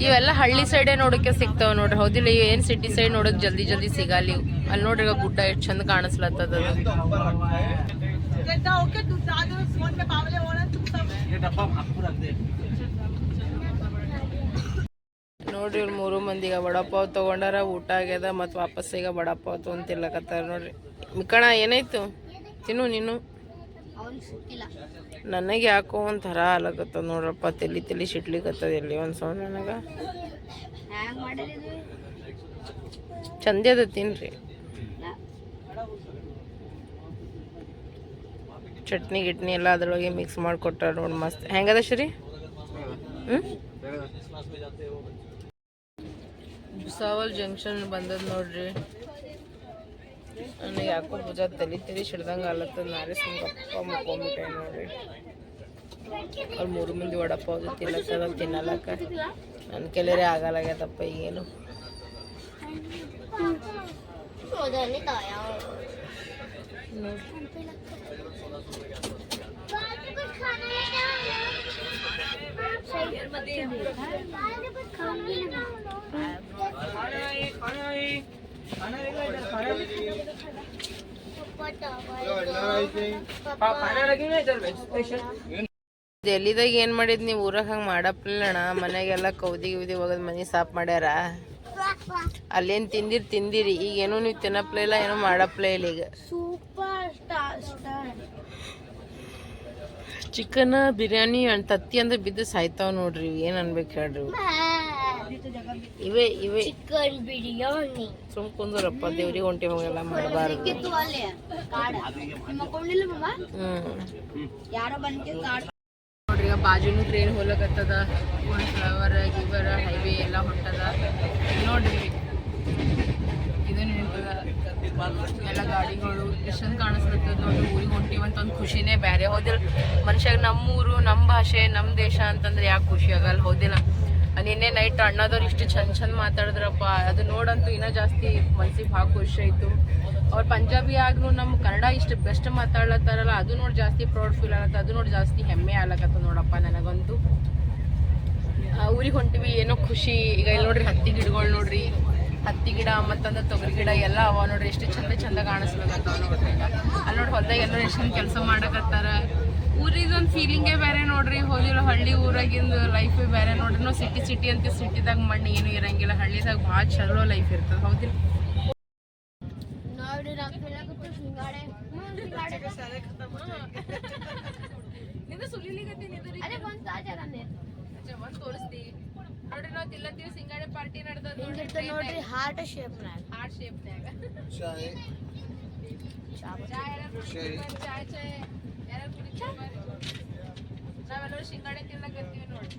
ಇವೆಲ್ಲ ಹಳ್ಳಿ ಸೈಡೇ ನೋಡಕ್ಕೆ ಸಿಗ್ತಾವ ನೋಡ್ರಿ. ಹೌದಿಲ್ಲ ಏನ್ ಸಿಟಿ ಸೈಡ್ ನೋಡಕ್ ಜಲ್ದಿ ಜಲ್ದಿ ಸಿಗಲ್ಲ ಇವು. ಅಲ್ಲಿ ನೋಡ್ರಿ ಈಗ ಗುಡ್ಡ ಎಷ್ಟು ಚಂದ ಕಾಣಿಸ್ಲತ್ತದ. ನೋಡ್ರಿ ಇವ್ರು ಮೂರು ಮಂದಿ ಈಗ ವಡಾಪಾವ್ ತಗೊಂಡಾರ, ಊಟ ಆಗ್ಯದ, ಮತ್ತು ವಾಪಸ್ ಈಗ ವಡಾಪಾವ್ ತಗೊಂತಿಲ್ಲಕತ್ತಾರ ನೋಡ್ರಿ. ಮಿಕ್ಕಣ ಏನಾಯ್ತು? ತಿನ್ನು, ನೀನು? ನನಗೆ ಯಾಕೋ ಒಂಥರ ಆಗ್ಲಕತ್ತದ ನೋಡ್ರಪ್ಪ ತಲಿ ತಲಿ ಸಿಡ್ಲಿಕತ್ತದ ಎಲ್ಲಿ ಒಂದು ಸೌಂಡ್ ನನಗೆ? ಚಂದ ಅದ ತಿನ್ರಿ. ಚಟ್ನಿ ಗಿಟ್ನಿ ಎಲ್ಲ ಅದ್ರೊಳಗೆ ಮಿಕ್ಸ್ ಮಾಡಿಕೊಟ್ಟಾರ ನೋಡಿ ಮಸ್ತ್. ಹೆಂಗದ ಶ್ರೀ? ಹ್ಞೂ ಭುಸಾವಲ್ ಜಂಕ್ಷನ್ ಬಂದದ ನೋಡ್ರಿ. ನನಗೆ ಯಾಕೋ ಭುಜ ತಲಿ ತಲಿ ಸಿಡ್ದಂಗೆ ಆಲತ್ತದ ನಾರೇ ಸುಮ್ಮಪ್ಪ ಮುಕ್ಕೊಂಬಿಟ್ಟೆ ನೋಡ್ರಿ ಅವ್ರು ಮೂರು ಮಂದಿ ವಡಪಾವ್ ತಿನ್ನತ್ತದ ತಿನ್ನಲಕ್ಕ ನನ್ನ ಕೆಲರೇ ಆಗಲಾಗ್ಯದಪ್ಪ ಈಗೇನು. ಹೋದಲ್ಲಿ ಡೆಲ್ಲಿದಾಗ ಏನ್ ಮಾಡಿದ್ ನೀವು ಊರಾಗ ಹಂಗ ಮಾಡಪ್ಲಣ್ಣ ಮನೆಗೆಲ್ಲ ಕೌದಿ ಗಿವ್ದಿ ಹೋಗದ್ ಮನಿ ಸಾಫ್ ಮಾಡ್ಯಾರ? ಅಲ್ಲೇನ್ ತಿಂದಿರ್ ತಿಂದಿರಿ, ಈಗ ಏನು ನೀವು ತಿನ್ನಪ್ಲೇ ಇಲ್ಲ, ಏನೋ ಮಾಡಪ್ಲೇ ಇಲ್ಲ ಈಗ. ಚಿಕನ್ ಬಿರಿಯಾನಿ ಅಂಡ್ ತತ್ತಿ ಅಂದ್ರೆ ಬಿದ್ದು ಸಾಯ್ತಾವ್ ನೋಡ್ರಿ, ಏನ್ ಅನ್ಬೇಕು ಹೇಳ್ರಿ ಇವ್. ಇವೆ. ಚಿಕನ್ ಬಿರಿಯಾನಿ ಸುಮ್ ಕುಂದ್ರಪ್ಪ ದೇವ್ರಿಗೆ ಹೊಂಟಿ ಹೋಗೆಲ್ಲ ಮಾಡಬಾರದು. ನೋಡ್ರಿ ಬಾಜುನು ಟ್ರೈನ್ ಹೋಲಕತ್ತದ ಒಂದು ಫ್ಲವರ್ ಗಿವರ್ ಹೈವೇ ಎಲ್ಲ ಹೊಂಟದ. ನೋಡ್ರಿ ಇದು ನಿಂತದ ಎಲ್ಲ ಗಾಡಿಗಳು ಎಷ್ಟೊಂದು ಚಂದ ನೋಡಿ ಊರಿಗೆ ಹೊಂಟಿವಂತ ಒಂದು ಖುಷಿನೇ ಬೇರೆ. ಹೋದಿಲ್ಲ ಮನುಷ್ಯಾಗ ನಮ್ಮೂರು ನಮ್ಮ ಭಾಷೆ ನಮ್ಮ ದೇಶ ಅಂತಂದ್ರೆ ಯಾಕೆ ಖುಷಿ ಆಗಲ್ಲ? ಹೌದಿಲ್ಲ. ನಿನ್ನೆ ನೈಟ್ ಅಣ್ಣದವ್ರು ಇಷ್ಟು ಚಂದ ಚಂದ ಮಾತಾಡಿದ್ರಪ್ಪ. ಅದು ನೋಡಂತೂ ಇನ್ನೂ ಜಾಸ್ತಿ ಮನ್ಸಿಗೆ ಭಾಳ ಖುಷಿ ಆಯಿತು. ಅವ್ರು ಪಂಜಾಬಿ ಆಗ್ಲೂ ನಮ್ಮ ಕನ್ನಡ ಇಷ್ಟು ಬೆಸ್ಟ್ ಮಾತಾಡ್ಲತ್ತಾರಲ್ಲ, ಅದು ನೋಡಿ ಜಾಸ್ತಿ ಪ್ರೌಡ್ ಫೀಲ್ ಆಗತ್ತೆ, ಅದು ನೋಡಿ ಜಾಸ್ತಿ ಹೆಮ್ಮೆ ಆಗ್ಲಕತ್ತ ನೋಡಪ್ಪ ನನಗಂತೂ. ಊರಿಗೆ ಹೊಂಟಿವಿ, ಏನೋ ಖುಷಿ. ಈಗ ಇಲ್ಲಿ ನೋಡ್ರಿ ಹತ್ತಿ ಗಿಡಗಳು ನೋಡ್ರಿ. ಹತ್ತಿ ಗಿಡ ಮತ್ತಂದ್ರೆ ತೊಗರಿ ಗಿಡ ಎಲ್ಲ ಅವ ನೋಡ್ರಿ. ಎಷ್ಟು ಚಂದ ಚಂದ ಕಾಣಿಸ್ಬೇಕಂತ ನೋಡ್ರಿ. ಅಲ್ಲಿ ನೋಡಿ ಹೊಲ್ದಾಗ ಎಲ್ಲರೂ ಎಷ್ಟು ಕೆಲಸ ಮಾಡಕತ್ತಾರ. ಊರಿದೊಂದು ಫೀಲಿಂಗೇ ಬೇರೆ ನೋಡ್ರಿ. ಹೋದಿಲ್ಲ ಹಳ್ಳಿ ಊರಾಗಿಂದು ಲೈಫೇ ಬೇರೆ ನೋಡ್ರಿ. ನಾವು ಸಿಟಿ ಸಿಟಿ ಅಂತ ಸಿಟಿದಾಗ ಮಣ್ಣು ಏನು ಇರಂಗಿಲ್ಲ. ಹಳ್ಳಿದಾಗ ಭಾಳ ಚಲೋ ಲೈಫ್ ಇರ್ತದೆ. ಹೌದಿಲ್ಲ ನೋಡ್ರಿ ನಾವು ತಿಲ್ಲತ್ತೀವಿ ಸಿಂಗಾಡೆ ಪಾರ್ಟಿ ನಡೆದ ನೋಡಿ ನೋಡ್ರಿ ಹಾರ್ಟ್ ಶೇಪ್ನಾಗ ಹಾರ್ಟ್ ಶೇಪ್ನ್ಯಾಗ ಚಾಯ್? ಚಾಯ್. ಚಾಯ್ ಬರ್ರಿ. ನಾವೆಲ್ಲರೂ ಸಿಂಗಾಡೆ ತಿನ್ನಕತ್ತೀವಿ ನೋಡಿ.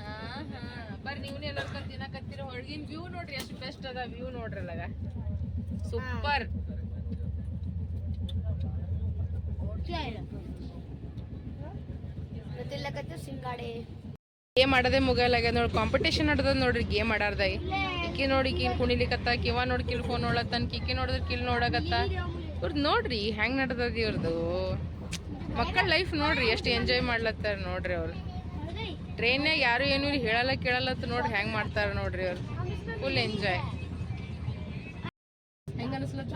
ಹಾ ಹಾ. ಬರ್ರಿ ನೀವು ಎಲ್ಲರೂ ತಿನ್ನಕತ್ತೀರಿ ಹೊಳಗಿನ ವ್ಯೂ ನೋಡ್ರಿ ಎಷ್ಟು ಬೆಸ್ಟ್ ಅದ ವ್ಯೂ ನೋಡ್ರಿ ಅಲ್ಲಗ. ಸೂಪರ್ ಸಿಂಗಾಡೆ ಗೇಮ್ ಆಡೋದೇ ಮುಗಿಯಲಾಗ್ಯದ ನೋಡಿ ಕಾಂಪಿಟೇಷನ್ ನಡೆದ ನೋಡ್ರಿ ಗೇಮ್ ಆಡಾರ್ದಾಗ. ಇಕ್ಕಿ ನೋಡಿ ಕಿಲ್ ಕುಣಿಲಿಕತ್ತ ಕಿವ ನೋಡಿ ಕಿಲ್ ಫೋನ್ ನೋಡತ್ತನ್ ಕಿಕ್ಕಿ ನೋಡಿದ್ರೆ ಕಿಲ್ ನೋಡಕತ್ತ. ಇವ್ರದ್ದು ನೋಡ್ರಿ ಹೆಂಗ್ ನಡ್ದದ ಇವ್ರದ್ದು ಮಕ್ಕಳ ಲೈಫ್ ನೋಡ್ರಿ ಎಷ್ಟು ಎಂಜಾಯ್ ಮಾಡ್ಲತ್ತಾರ ನೋಡ್ರಿ ಅವ್ರು. ಟ್ರೈನ್ಯಾಗ ಯಾರು ಏನು ಇಲ್ಲಿ ಹೇಳಲ್ಲ ಕೇಳಲ್ಲತ್ತ ನೋಡ್ರಿ ಹೆಂಗ್ ಮಾಡ್ತಾರ ನೋಡ್ರಿ ಅವ್ರು. ಫುಲ್ ಎಂಜಾಯ್ ಹೆಂಗ ಅನಿಸ್ಲತ್ತ?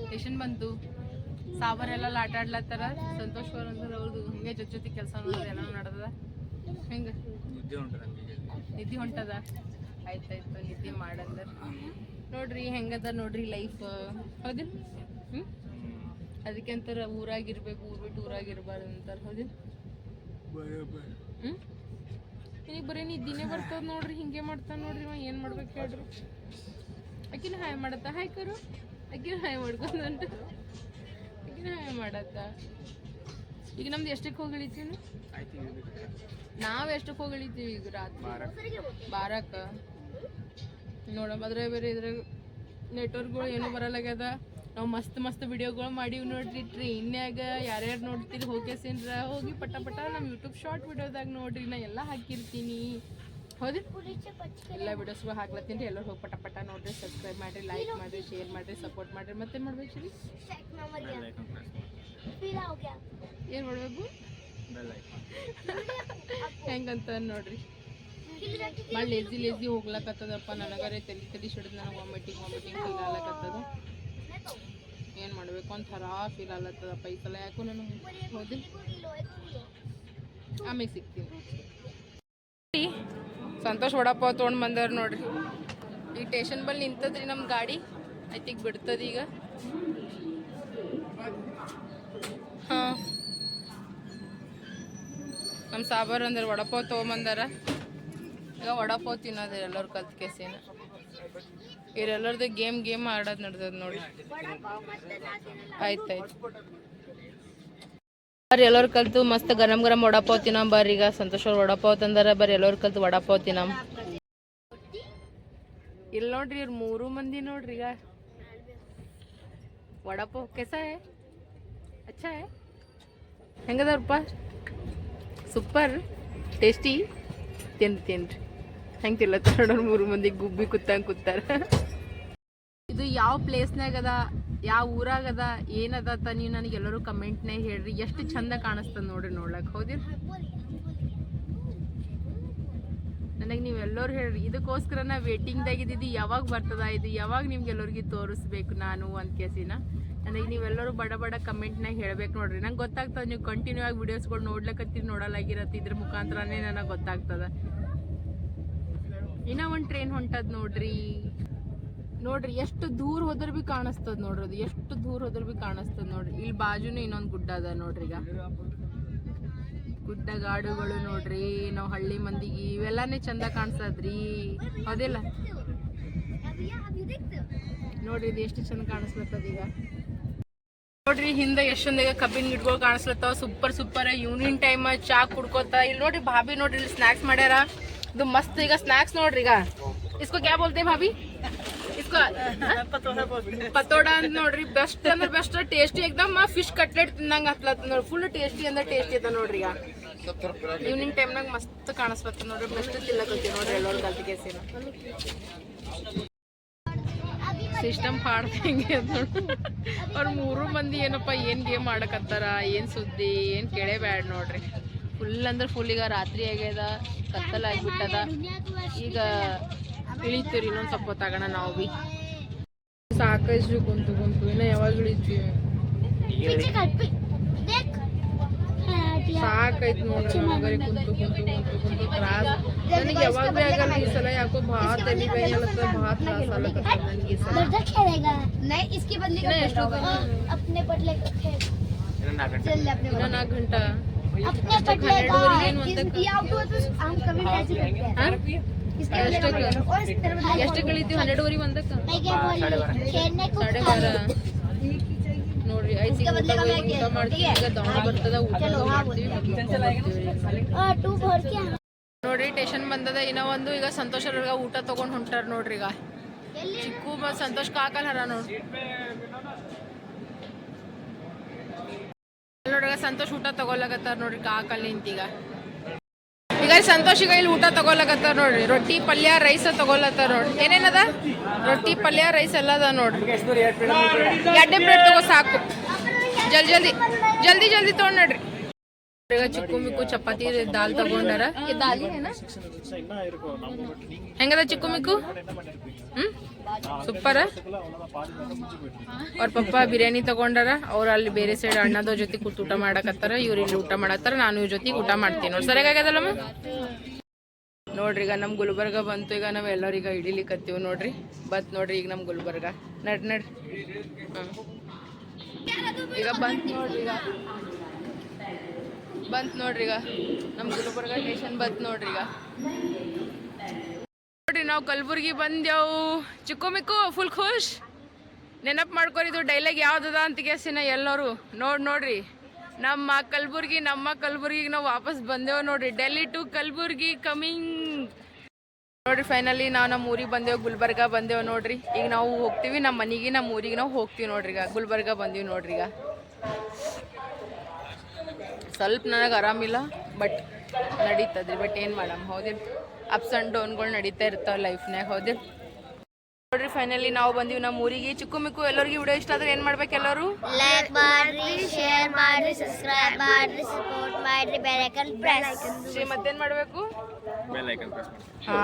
ಸ್ಟೇಷನ್ ಬಂತು. ಸಾಬರೆಲ್ಲ ಆಟ ಆಡ್ಲತ್ತಾರ. ಸಂತೋಷ್ ಅವ್ರ ಅಂದ್ರೆ ಅವ್ರದ್ದು ಹಿಂಗೆ ಜೊತೆ ಜೊತೆ ಕೆಲಸ ಮಾಡೋದು ಏನೋ ನಡೆದದ? ಹೆಂಗ? ನಿದ್ದೆ ಹೊಂಟದ ಆಯ್ತಾಯ್ತು ನಿದ್ದೆ ಮಾಡಂದ್ರ ನೋಡ್ರಿ ಹೆಂಗದ ನೋಡ್ರಿ ಲೈಫ್ ಹೌದಿಲ್ಲ ಹ್ಞೂ ಅದಕ್ಕೆ ಅಂತಾರ ಊರಾಗಿರ್ಬೇಕು ಊರ್ ಬಿಟ್ಟು ಊರಾಗಿರ್ಬಾರ್ದು ಅಂತಾರ ಹೌದಿಲ್ಲ ಹ್ಞೂ ಈಗ ಬರೀ ದಿನೇ ಬರ್ತದ ನೋಡ್ರಿ ಹಿಂಗೆ ಮಾಡ್ತಾನೆ ನೋಡ್ರಿ ಇವ ಏನು ಮಾಡ್ಬೇಕು ಹೇಳ್ರಿ. ಆಕಿನ ಹಾಯ್ ಮಾಡತ್ತ ಹಾಯ್ ಕರು. ಆಕಿನ ಹಾಯ್ ಮಾಡ್ಕೊಂಡ್ ಅಕ್ಕಿನ ಹಾಯ್ ಮಾಡತ್ತ. ಈಗ ನಮ್ದು ಎಷ್ಟಕ್ಕೆ ಹೋಗಿ ಇಳಿತೀವಿ ನಾವು ಎಷ್ಟಕ್ಕೆ ಹೋಗಿ ಇಳಿತೀವಿ ಈಗ ರಾತ್ರಿ? ಬಾರಕ್ಕ? ನೋಡಮ್ ಅದ್ರ ಬೇರೆ ಇದ್ರ ನೆಟ್ವರ್ಕ್ಗಳು ಏನು ಬರಲಾಗ್ಯದ. ನಾವು ಮಸ್ತ್ ಮಸ್ತ್ ವಿಡಿಯೋಗಳು ಮಾಡೀವಿ ನೋಡ್ರಿ ಟ್ರೈನ್ಯಾಗ ಯಾರ್ಯಾರು ನೋಡ್ತೀರಿ ಹೋಗೇಸಿನ್ರ ಹೋಗಿ ಪಟ ಪಟ ನಮ್ಮ ಯೂಟ್ಯೂಬ್ ಶಾರ್ಟ್ ವಿಡಿಯೋದಾಗ ನೋಡ್ರಿ ನಾ ಎಲ್ಲ ಹಾಕಿರ್ತೀನಿ. ಹೌದು ಎಲ್ಲ ವಿಡಿಯೋಸ್ಗಳು ಹಾಕ್ಲತ್ತೀನಿ ರೀ ಎಲ್ಲರೂ ಹೋಗಿ ಪಟ ಪಟ ನೋಡ್ರಿ ಸಬ್ಸ್ಕ್ರೈಬ್ ಮಾಡಿರಿ ಲೈಕ್ ಮಾಡಿರಿ ಶೇರ್ ಮಾಡಿರಿ ಸಪೋರ್ಟ್ ಮಾಡಿರಿ ಮತ್ತೆ ಮಾಡ್ಬೇಕು ರೀ ಏನು ಮಾಡಬೇಕು? ಹೆಂಗಂತ ನೋಡ್ರಿ? ಭಾಳ ಲೇಜಿ ಲೇಜಿ ಹೋಗ್ಲಕತ್ತದಪ್ಪ ನನಗರೆ ತಲೆ ತಲೆ ಸಿಡಿದು ನನಗೆ ವಾಮಿಟಿಂಗ್ ವಾಮಿಟಿಂಗ್ ಫೀಲ್ ಆಗ್ಲಕತ್ತದ. ಏನು ಮಾಡಬೇಕು ಒಂಥರ ಫೀಲ್ ಆಗ್ಲತ್ತದಪ್ಪ ಈ ಸಲ ಯಾಕೋ ನಾನು ಹೋದಿ. ಆಮೇಲೆ ಸಿಗ್ತೀನಿ. ಸಂತೋಷ್ ವಡಾಪಾವ್ ತೊಗೊಂಡು ಬಂದಾರ ನೋಡ್ರಿ. ಈ ಸ್ಟೇಷನ್ ಬಳಿ ನಿಂತದ್ರಿ ನಮ್ಮ ಗಾಡಿ. ಐತಿಗೆ ಬಿಡ್ತದ ಈಗ. ಹಾಂ. ನಮ್ಮ ಸಾಬಾರು ಅಂದ್ರೆ ವಡಪಾವ್ ತೊಗೊಂಬಂದಾರ. ಈಗ ವಡಾಪಾವ್ ತಿನ್ನೋದು ಎಲ್ಲರೂ ಕಲ್ತ್ ಕೇಸಿನ ಇವ್ರೆಲ್ಲರದು ಗೇಮ್ ಗೇಮ್ ಆಡೋದು ನಡ್ದದ ನೋಡಿ. ಆಯ್ತಾಯ್ತು ಬರ್ರಿ ಎಲ್ಲರೂ ಕಲ್ತು ಮಸ್ತ್ ಗರಂ ಗರಂ ವಡಾಪಾವ್ ತಿನ್ನಂ ಬರ್ರಿ ಈಗ. ಸಂತೋಷ ವಡಾಪಾವ್ ತಂದಾರ ಬರ್ರಿ ಎಲ್ಲರೂ ಕಲ್ತು ವಡಾಪಾವ್ ತಿನ್ನಂ ಇಲ್ಲಿ ನೋಡ್ರಿ ಇವ್ರು ಮೂರು ಮಂದಿ ನೋಡ್ರಿ ಈಗ. ವಡಾಪಾವ್ ಕೆಸ ಅಚ್ಚ ಹೆಂಗದವ್ರಪ್ಪ ಸೂಪರ್. ಟೇಸ್ಟಿ. ತಿನ್ರಿ ತಿನ್ರಿ. ಹೆಂಗೆ ತಿಲ್ಲತ್ತಾರ ನೋಡೋರು ಮೂರು ಮಂದಿ ಗುಬ್ಬಿ ಕೂತಂಗೆ ಕುತ್ತಾರ ಇದು ಯಾವ ಪ್ಲೇಸ್ನಾಗ ಅದ ಯಾವ ಊರಾಗ ಅದ ಏನದ ಅಂತ ನೀವು ನನಗೆ ಎಲ್ಲರೂ ಕಮೆಂಟ್ನಾಗ ಹೇಳ್ರಿ. ಎಷ್ಟು ಚಂದ ಕಾಣಿಸ್ತದ ನೋಡ್ರಿ ನೋಡ್ಲಕ್. ಹೌದಿಲ್ಲ ನನಗೆ ನೀವು ಎಲ್ಲರೂ ಹೇಳ್ರಿ. ಇದಕ್ಕೋಸ್ಕರ ನಾ ವೇಟಿಂಗ್ದಾಗ ಇದ್ದಿದ್ದು ಯಾವಾಗ ಬರ್ತದ, ಇದು ಯಾವಾಗ ನಿಮ್ಗೆ ಎಲ್ಲರಿಗೆ ತೋರಿಸ್ಬೇಕು ನಾನು ಅಂತ ಕೇಸಿನ. ನನಗೆ ನೀವೆಲ್ಲರೂ ಬಡ ಬಡ ಕಮೆಂಟ್ನಾಗ ಹೇಳ್ಬೇಕು ನೋಡ್ರಿ. ನಂಗೆ ಗೊತ್ತಾಗ್ತದೆ, ನೀವು ಕಂಟಿನ್ಯೂ ಆಗಿ ವಿಡಿಯೋಸ್ಗಳು ನೋಡ್ಲಕತ್ತೀರಿ ನೋಡಲಾಗಿರತ್ತೆ ಇದ್ರ ಮುಖಾಂತರನೇ ನನಗೆ ಗೊತ್ತಾಗ್ತದ. ಇನ್ನ ಒಂದ್ ಟ್ರೈನ್ ಹೊಂಟದ್ ನೋಡ್ರಿ. ನೋಡ್ರಿ, ಎಷ್ಟು ದೂರ ಹೋದ್ರ ಬಿ ಕಾಣಿಸ್ತದ ನೋಡ್ರಿ ಅದು. ಎಷ್ಟು ದೂರ ಹೋದ್ರ ಬಿ ಕಾಣಿಸ್ತದ ನೋಡ್ರಿ. ಇಲ್ಲಿ ಬಾಜುನು ಇನ್ನೊಂದು ಗುಡ್ಡ ಅದ ನೋಡ್ರಿ ಈಗ. ಗುಡ್ಡ ಗಾಡುಗಳು ನೋಡ್ರಿ, ನಾವು ಹಳ್ಳಿ ಮಂದಿಗೆ ಇವೆಲ್ಲಾನೇ ಚಂದ ಕಾಣಿಸ್ತದ್ರಿ ಹೌದಿಲ್ಲ? ನೋಡ್ರಿ, ಇದು ಎಷ್ಟು ಚಂದ ಕಾಣಿಸ್ಲತ್ತದ ಈಗ. ನೋಡ್ರಿ, ಹಿಂದೆ ಎಷ್ಟೊಂದಾಗ ಕಬ್ಬಿನ ಗಿಡಗಳು ಕಾಣಿಸ್ಲತ್ತಾವ. Super super. ಈವ್ನಿಂಗ್ ಟೈಮ್ ಚಾ ಕುಡ್ಕೋತ ಇಲ್ಲಿ ನೋಡ್ರಿ, ಭಾಬಿ ನೋಡ್ರಿ, ಇಲ್ಲಿ ಸ್ನಾಕ್ಸ್ ಮಾಡ್ಯಾರ. ಇದು ಮಸ್ತ್ ಈಗ ಸ್ನಾಕ್ಸ್ ನೋಡ್ರಿ ಈಗ ಇಸ್ಕೋ ಕ್ಯಾ ಬೋಲ್ತೆ ಭಾಬಿ ಇಸ್ಕೋ ಪತೋಡ ಅಂತ ನೋಡ್ರಿ ಬೆಸ್ಟ್ ಅಂದ್ರೆ ಬೆಸ್ಟ್ ಟೇಸ್ಟಿ ಎಕ್ದಮ್ ಫಿಶ್ ಕಟ್ಲೆಟ್ ತಿನ್ನಂಗ ಹತ್ಲತ್ತ ನೋಡ್ರಿ ಫುಲ್ ಟೇಸ್ಟಿ ಅಂದ್ರೆ ಟೇಸ್ಟಿ ಅದ ನೋಡ್ರಿ ಈಗ ಈವ್ನಿಂಗ್ ಟೈಮ್ನಾಗ ಮಸ್ತ್ ಕಾಣಿಸ್ಲತ್ತ ನೋಡ್ರಿ ಬೆಸ್ಟ್ ತಿಲ್ಲಕತ್ತಿ ನೋಡ್ರಿ ಎಲ್ಲರೂ ಕಲ್ತಿಗೆ ಸೇನ ಸಿಸ್ಟಮ್ ಹಾಡ್ದಂಗೆ ಅದ ನೋಡ್ರಿ ಅವ್ರ ಮೂರು ಮಂದಿ ಏನಪ್ಪ ಏನ್ ಗೇಮ್ ಆಡಕತ್ತಾರ ಏನ್ ಸುದ್ದಿ ಏನ್ ಕೇಳೇ ಬ್ಯಾಡ ನೋಡ್ರಿ ಫುಲ್ ಅಂದ್ರೆ ಫುಲ್ ಈಗ ರಾತ್ರಿ ಆಗ್ಯದ ಕತ್ತಲಾಗ್ಬಿಟ್ಟದ ಈಗ ಇಳಿತೀವಿ ಇನ್ನೊಂದು ಸ್ವಲ್ಪ ತಗೋಣ ನಾವು ಭೀ ಸಾಕಷ್ಟು ಕುಂತು ಕುಂತು ಇನ್ನ ಯಾವಾಗ ಇಳಿತೀವಿ. ಸಾಕೈತ್ ನೋಡ್ರಿ ಕುಂತು ಕುಂತು ಕುಂತು ಕುಂತು ತ್ರಾಸ. ನನಗೆ ಯಾವಾಗ ಭೀ ಆಗಲ್ಲ ಈ ಸಲ ಯಾಕೋ ಭಾಳ ತಲೆ ಬೇಯಲ್ಲತ್ತ ಭಾಳ ತ್ರಾಸ ಆಗತ್ತ ನಾಲ್ಕು ಗಂಟೆ. अपने पटलेगा आउट ಎಷ್ಟು ಕಳಿತೀವಿ ಹನ್ನೆರಡುವರೆ ಒಂದಕ್ಕ ಸಾಡೆ ಬಾರ ನೋಡ್ರಿ ಐದು ಊಟ ಮಾಡ್ತೀವಿ ಈಗ ದೋಣ ಬರ್ತದ ಊಟ ಮಾಡ್ತೀವಿ ನೋಡ್ರಿ ಟೇಷನ್ ಬಂದದ ಇನ್ನೋ ಒಂದು ಈಗ ಸಂತೋಷ ಊಟ ತಗೊಂಡ್ ಹೊಂಟಾರ ನೋಡ್ರಿ ಈಗ ಚಿಕ್ಕು ಸಂತೋಷ್ ಕಾಕಲ್ ಹರ ನೋಡ್ರಿ ನೋಡ್ರಿ ಸಂತೋಷ್ ಊಟ ತಗೊಳಕತ್ತಾರ ನೋಡ್ರಿ ಕಾಕಲ್ ನಿಂತೀಗ ಈಗ ಸಂತೋಷ್ ಈಗ ಇಲ್ಲಿ ಊಟ ತಗೊಳಕತ್ತಾರ ನೋಡ್ರಿ. ರೊಟ್ಟಿ, ಪಲ್ಯ ರೈಸ್ ತಗೊಳತ್ತಾರ ನೋಡ್ರಿ. ಏನೇನದ? ರೊಟ್ಟಿ, ಪಲ್ಯ ರೈಸ್ ಎಲ್ಲ ಅದ ನೋಡ್ರಿ. ಎರಡೇ ಪ್ಲೇಟ್ ತಗೋ ಸಾಕು. ಜಲ್ದಿ ಜಲ್ದಿ ಜಲ್ದಿ ಜಲ್ದಿ ನೋಡ್ರಿ. ಚಿಕ್ಕು ಮಿಕ್ಕು ಚಪಾತಿ ದಾಲ್ ತಗೊಂಡಾರ? ಹೆಂಗದ ಚಿಕ್ಕು ಮಿಕ್ಕು ಹ್ಮ್? ಸೂಪರ್. ಅವ್ರ ಪಪ್ಪ ಬಿರಿಯಾನಿ ತಗೊಂಡಾರ ಅವ್ರ ಅಲ್ಲಿ ಬೇರೆ ಸೈಡ್ ಅಣ್ಣದ ಜೊತೆ ಕೂತು ಊಟ ಮಾಡಕತ್ತಾರ ಇವ್ರು ಇಲ್ಲಿ ಊಟ ಮಾಡತ್ತಾರ ನಾನು ಇವ್ರ ಜೊತೆ ಊಟ ಮಾಡ್ತೀನಿ. ನೋಡಿ ಸರಿಯಾಗದಲ್ಲಮ್ಮ ನೋಡ್ರಿ ಈಗ ನಮ್ ಗುಲ್ಬರ್ಗ ಬಂತು ಈಗ ನಾವ್ ಎಲ್ಲರಿಗ ಹಿಡಿಲಿಕತ್ತೀವಿ ನೋಡ್ರಿ. ಬತ್ ನೋಡ್ರಿ ಈಗ ನಮ್ ಗುಲ್ಬರ್ಗ. ನಡ್ ನಡ್. ಈಗ ಬಂತ್ ನೋಡ್ರಿ ಈಗ. ಬಂತ್ ನೋಡ್ರಿ ಈಗ ನಮ್ಮ ಗುಲ್ಬರ್ಗ ಸ್ಟೇಷನ್ ಬಂತು ನೋಡ್ರಿ ಈಗ ನೋಡ್ರಿ, ನಾವು ಕಲಬುರ್ಗಿ ಬಂದೆವು ಚಿಕ್ಕು ಮಿಕ್ಕು ಫುಲ್ ಖುಷ್. ನೆನಪು ಮಾಡ್ಕೊರಿ, ಇದು ಡೈಲಾಗ್ ಯಾವ್ದದ ಅಂತ ಕೇಸಿನ ಎಲ್ಲರೂ. ನೋಡಿ, ನೋಡ್ರಿ. ನಮ್ಮ ಕಲಬುರ್ಗಿ, ನಮ್ಮ ಕಲಬುರ್ಗಿಗೆ ನಾವು ವಾಪಸ್ ಬಂದೇವು ನೋಡ್ರಿ. ಡೆಲ್ಲಿ ಟು ಕಲಬುರ್ಗಿ ಕಮಿಂಗ್ ನೋಡ್ರಿ ಫೈನಲಿ ನಾವು ನಮ್ಮ ಊರಿಗೆ ಬಂದೆವು, ಗುಲ್ಬರ್ಗ ಬಂದೇವು ನೋಡ್ರಿ. ಈಗ ನಾವು ಹೋಗ್ತೀವಿ ನಮ್ಮ ಮನೆಗೆ ನಮ್ಮ ಊರಿಗೆ ನಾವು ಹೋಗ್ತೀವಿ ನೋಡ್ರಿ ಈಗ ಗುಲ್ಬರ್ಗ ಬಂದೀವಿ ನೋಡ್ರಿ ಈಗ ಸ್ವಲ್ಪ ನನಗೆ ಆರಾಮಿಲ್ಲ ಬಟ್ ನಡೀತದ್ರಿ ಬಟ್ ಏನು ಮಾಡಮ್ ಹೌದಿಲ್ಲ ಅಪ್ಸ್ ಆ್ಯಂಡ್ ಡೌನ್ಗಳು ನಡೀತಾ ಇರ್ತಾವೆ ಲೈಫ್ನಾಗ ಹೌದಿಲ್ಲ ನೋಡ್ರಿ ಫೈನಲಿ ನಾವು ಬಂದೀವಿ ನಮ್ಮ ಊರಿಗೆ. ಚಿಕ್ಕು ಮಿಕ್ಕು ಎಲ್ಲರಿಗೂ ವಿಡಿಯೋ ಇಷ್ಟ ಆದ್ರೆ ಏನು ಮಾಡ್ಬೇಕು ಎಲ್ಲರೂ? ಲೈಕ್ ಮಾಡ್ರಿ ಶೇರ್ ಮಾಡ್ರಿ ಸಬ್ಸ್ಕ್ರೈಬ್ ಮಾಡ್ರಿ ಸಪೋರ್ಟ್ ಮಾಡ್ರಿ ಬೆಳಕನ್ ಪ್ರೆಸ್ ಶ್ರೀ ಮತ್ತೇನು ಮಾಡಬೇಕು? ಹಾ,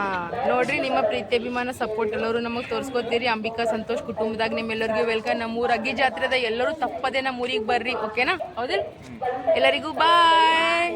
ನೋಡ್ರಿ, ನಿಮ್ಮ ಪ್ರೀತಿ, ಅಭಿಮಾನ ಸಪೋರ್ಟ್ ಎಲ್ಲರೂ ನಮಗೆ ತೋರಿಸ್ಕೊತೀರಿ. ಅಂಬಿಕಾ ಸಂತೋಷ್ ಕುಟುಂಬದಾಗ ನಿಮ್ಮೆಲ್ಲರಿಗೂ ವೆಲ್ಕಮ್ ನಮ್ಮ ಊರ ಅಗ್ಗಿ ಜಾತ್ರೆದ ಎಲ್ಲರೂ ತಪ್ಪದೆ ನಮ್ಮ ಊರಿಗೆ ಬರ್ರಿ ಓಕೆನಾ ಹೌದಿಲ್ಲ ಎಲ್ಲರಿಗೂ ಬಾಯ್